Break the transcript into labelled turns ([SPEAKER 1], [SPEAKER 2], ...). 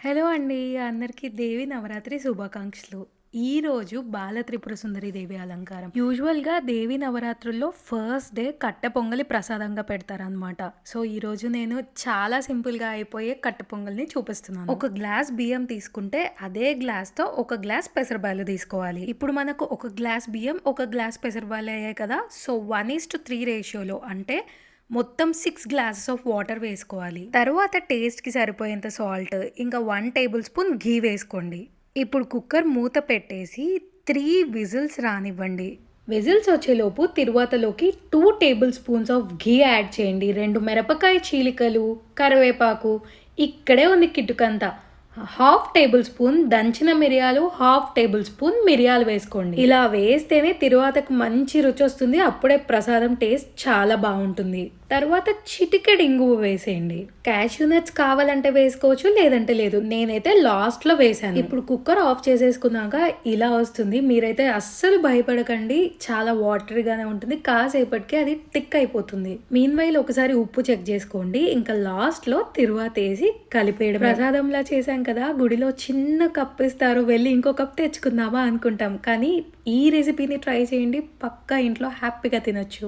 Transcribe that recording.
[SPEAKER 1] Hello అండి. అందరికీ దేవి నవరాత్రి శుభాకాంక్షలు. ఈరోజు బాల త్రిపుర సుందరి దేవి అలంకారం. యూజువల్‌గా దేవి నవరాత్రుల్లో ఫస్ట్ డే కట్టె పొంగలి ప్రసాదంగా పెడతారనమాట. సో, ఈరోజు నేను చాలా సింపుల్‌గా అయిపోయే కట్టె పొంగల్‌ని చూపిస్తున్నాను. ఒక గ్లాస్ బియ్యం తీసుకుంటే అదే గ్లాస్‌తో ఒక గ్లాస్ పెసరబాయలు తీసుకోవాలి. ఇప్పుడు మనకు ఒక గ్లాస్ బియ్యం, ఒక గ్లాస్ పెసరబాయలు అయ్యాయి కదా! సో, 1:3 రేషియోలో అంటే మొత్తం సిక్స్ గ్లాసెస్ ఆఫ్ వాటర్ వేసుకోవాలి. తర్వాత టేస్ట్‌కి సరిపోయేంత సాల్ట్, ఇంకా వన్ టేబుల్ స్పూన్ ఘీ వేసుకోండి. ఇప్పుడు కుక్కర్ మూత పెట్టేసి త్రీ విజిల్స్ రానివ్వండి. విజిల్స్ వచ్చేలోపు తిరువాతలోకి two tablespoons of ghee add చేయండి. రెండు మిరపకాయ చీలికలు, కరివేపాకు, ఇక్కడే ఉంది కిటుకంతా. హాఫ్ టేబుల్ స్పూన్ దంచిన మిరియాలు, హాఫ్ టేబుల్ స్పూన్ మిరియాలు వేసుకోండి. ఇలా వేస్తేనే తిరువాతకు మంచి రుచి వస్తుంది. అప్పుడే ప్రసాదం టేస్ట్ చాలా బాగుంటుంది తర్వాత చిటికెడు ఇంగువ వేసేయండి. క్యాష్యూ నట్స్ కావాలంటే వేసుకోవచ్చు. లేదంటే లేదు. నేనైతే లాస్ట్‌లో వేశాను. ఇప్పుడు కుక్కర్ ఆఫ్ చేసేసుకున్నాక ఇలా వస్తుంది. మీరైతే అస్సలు భయపడకండి. చాలా వాటరీగానే ఉంటుంది. కాసేపటికి అది టిక్ అయిపోతుంది. మీన్‌వైల్ ఒకసారి ఉప్పు చెక్ చేసుకోండి. ఇంకా లాస్ట్‌లో తిరువాతేసి కలిపేయడం ప్రసాదంలా చేశాం కదా! గుడిలో చిన్న కప్ ఇస్తారు. వెళ్ళి ఇంకో కప్ తెచ్చుకుందామా అనుకుంటాం. కానీ ఈ రెసిపీని ట్రై చేయండి. పక్కా ఇంట్లో హ్యాపీగా తినొచ్చు.